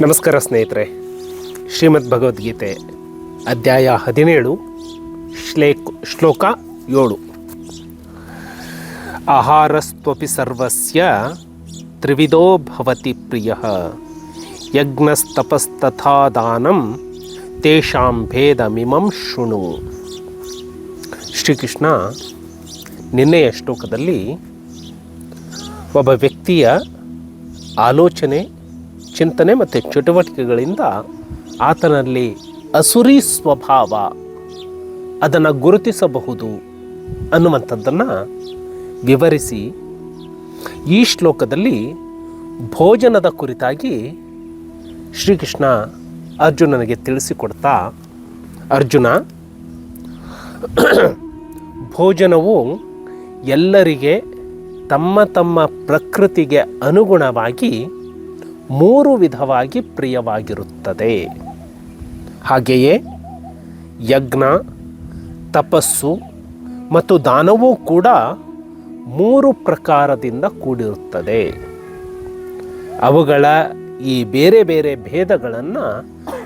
ನಮಸ್ಕಾರ ಸ್ನೇಹಿತರೆ. ಶ್ರೀಮದ್ ಭಗವದ್ಗೀತೆ ಅಧ್ಯಾಯ ಹದಿನೇಳು, ಶ್ಲೇಕ್, ಶ್ಲೋಕ ಏಳು. ಆಹಾರಸ್ತ್ವಪಿ ಸರ್ವಸ್ಯ ತ್ರಿವಿಧೋ ಭವತಿ ಪ್ರಿಯ. ಯಜ್ಞಸ್ತಪಸ್ತಥಾ ದಾನಂ ತೇಷಾಂ ಭೇದಮಿಮಂ ಶೃಣು. ಶ್ರೀಕೃಷ್ಣ ನಿನ್ನೆಯ ಶ್ಲೋಕದಲ್ಲಿ ಒಬ್ಬ ವ್ಯಕ್ತಿಯ ಆಲೋಚನೆ ಚಿಂತನೆ ಮತ್ತು ಚಟುವಟಿಕೆಗಳಿಂದ ಆತನಲ್ಲಿ ಅಸುರಿ ಸ್ವಭಾವ ಅದನ್ನು ಗುರುತಿಸಬಹುದು ಅನ್ನುವಂಥದ್ದನ್ನು ವಿವರಿಸಿ ಈ ಶ್ಲೋಕದಲ್ಲಿ ಭೋಜನದ ಕುರಿತಾಗಿ ಶ್ರೀಕೃಷ್ಣ ಅರ್ಜುನನಿಗೆ ತಿಳಿಸಿಕೊಡ್ತಾ, ಅರ್ಜುನ, ಭೋಜನವು ಎಲ್ಲರಿಗೆ ತಮ್ಮ ತಮ್ಮ ಪ್ರಕೃತಿಗೆ ಅನುಗುಣವಾಗಿ ಮೂರು ವಿಧವಾಗಿ ಪ್ರಿಯವಾಗಿರುತ್ತದೆ. ಹಾಗೆಯೇ ಯಜ್ಞ, ತಪಸ್ಸು ಮತ್ತು ದಾನವೂ ಕೂಡ ಮೂರು ಪ್ರಕಾರದಿಂದ ಕೂಡಿರುತ್ತದೆ. ಅವುಗಳ ಈ ಬೇರೆ ಬೇರೆ ಭೇದಗಳನ್ನು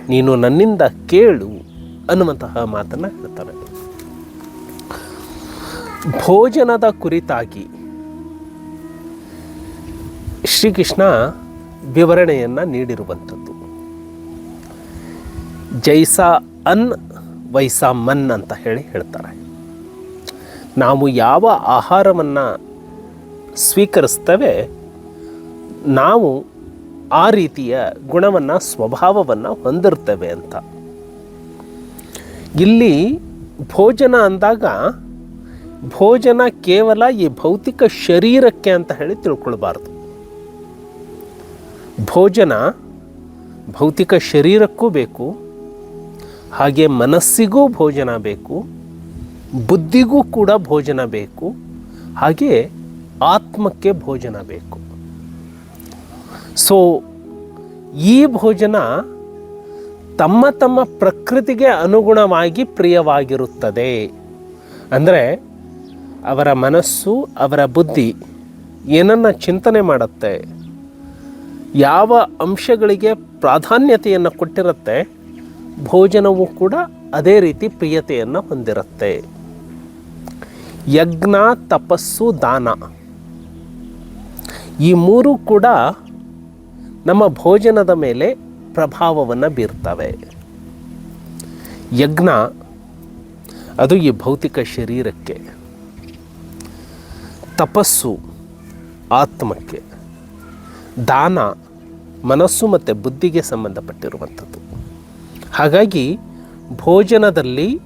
ನೀನು ನನ್ನಿಂದ ಕೇಳು ಅನ್ನುವಂತಹ ಮಾತನ್ನು ಹೇಳ್ತಾರೆ ಭೋಜನದ ಕುರಿತಾಗಿ ಶ್ರೀಕೃಷ್ಣ ವಿವರಣೆಯನ್ನು ನೀಡಿರುವಂಥದ್ದು. ಜೈಸಾ ಅನ್ ವೈಸಾ ಮನ್ ಅಂತ ಹೇಳಿ ಹೇಳ್ತಾರೆ. ನಾವು ಯಾವ ಆಹಾರವನ್ನು ಸ್ವೀಕರಿಸ್ತೇವೆ, ನಾವು ಆ ರೀತಿಯ ಗುಣವನ್ನು, ಸ್ವಭಾವವನ್ನು ಹೊಂದಿರ್ತೇವೆ ಅಂತ. ಇಲ್ಲಿ ಭೋಜನ ಅಂದಾಗ, ಭೋಜನ ಕೇವಲ ಈ ಭೌತಿಕ ಶರೀರಕ್ಕೆ ಅಂತ ಹೇಳಿ ತಿಳ್ಕೊಳ್ಬಾರ್ದು. ಭೋಜನ ಭೌತಿಕ ಶರೀರಕ್ಕೂ ಬೇಕು, ಹಾಗೆ ಮನಸ್ಸಿಗೂ ಭೋಜನ ಬೇಕು, ಬುದ್ಧಿಗೂ ಕೂಡ ಭೋಜನ ಬೇಕು, ಹಾಗೆ ಆತ್ಮಕ್ಕೆ ಭೋಜನ ಬೇಕು. ಸೊ ಈ ಭೋಜನ ತಮ್ಮ ತಮ್ಮ ಪ್ರಕೃತಿಗೆ ಅನುಗುಣವಾಗಿ ಪ್ರಿಯವಾಗಿರುತ್ತದೆ. ಅಂದರೆ ಅವರ ಮನಸ್ಸು, ಅವರ ಬುದ್ಧಿ ಏನನ್ನು ಚಿಂತನೆ ಮಾಡುತ್ತೆ? ಯಾವ ಅಂಶಗಳಿಗೆ ಪ್ರಾಧಾನ್ಯತೆಯನ್ನು ಕೊಟ್ಟಿರುತ್ತೆ, ಭೋಜನವು ಕೂಡ ಅದೇ ರೀತಿ ಪ್ರಿಯತೆಯನ್ನು ಹೊಂದಿರುತ್ತೆ. ಯಜ್ಞ, ತಪಸ್ಸು, ದಾನ. ಈ ಮೂರು ಕೂಡ ನಮ್ಮ ಭೋಜನದ ಮೇಲೆ ಪ್ರಭಾವವನ್ನು ಬೀರ್ತವೆ. ಯಜ್ಞ, ಅದು ಈ ಭೌತಿಕ ಶರೀರಕ್ಕೆ. ತಪಸ್ಸು, ಆತ್ಮಕ್ಕೆ. ದಾನ ಮನಸ್ಸು ಮತ್ತು ಬುದ್ಧಿಗೆ ಸಂಬಂಧಪಟ್ಟಿರುವಂಥದ್ದು. ಹಾಗಾಗಿ ಭೋಜನದಲ್ಲಿ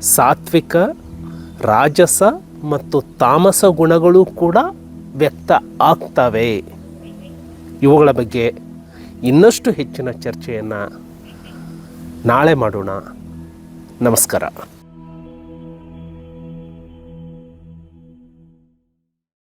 ಸಾತ್ವಿಕ, ರಾಜಸ ಮತ್ತು ತಾಮಸ ಗುಣಗಳು ಕೂಡ ವ್ಯಕ್ತ ಆಗ್ತವೆ. ಇವುಗಳ ಬಗ್ಗೆ ಇನ್ನಷ್ಟು ಹೆಚ್ಚಿನ ಚರ್ಚೆಯನ್ನು ನಾಳೆ ಮಾಡೋಣ. ನಮಸ್ಕಾರ.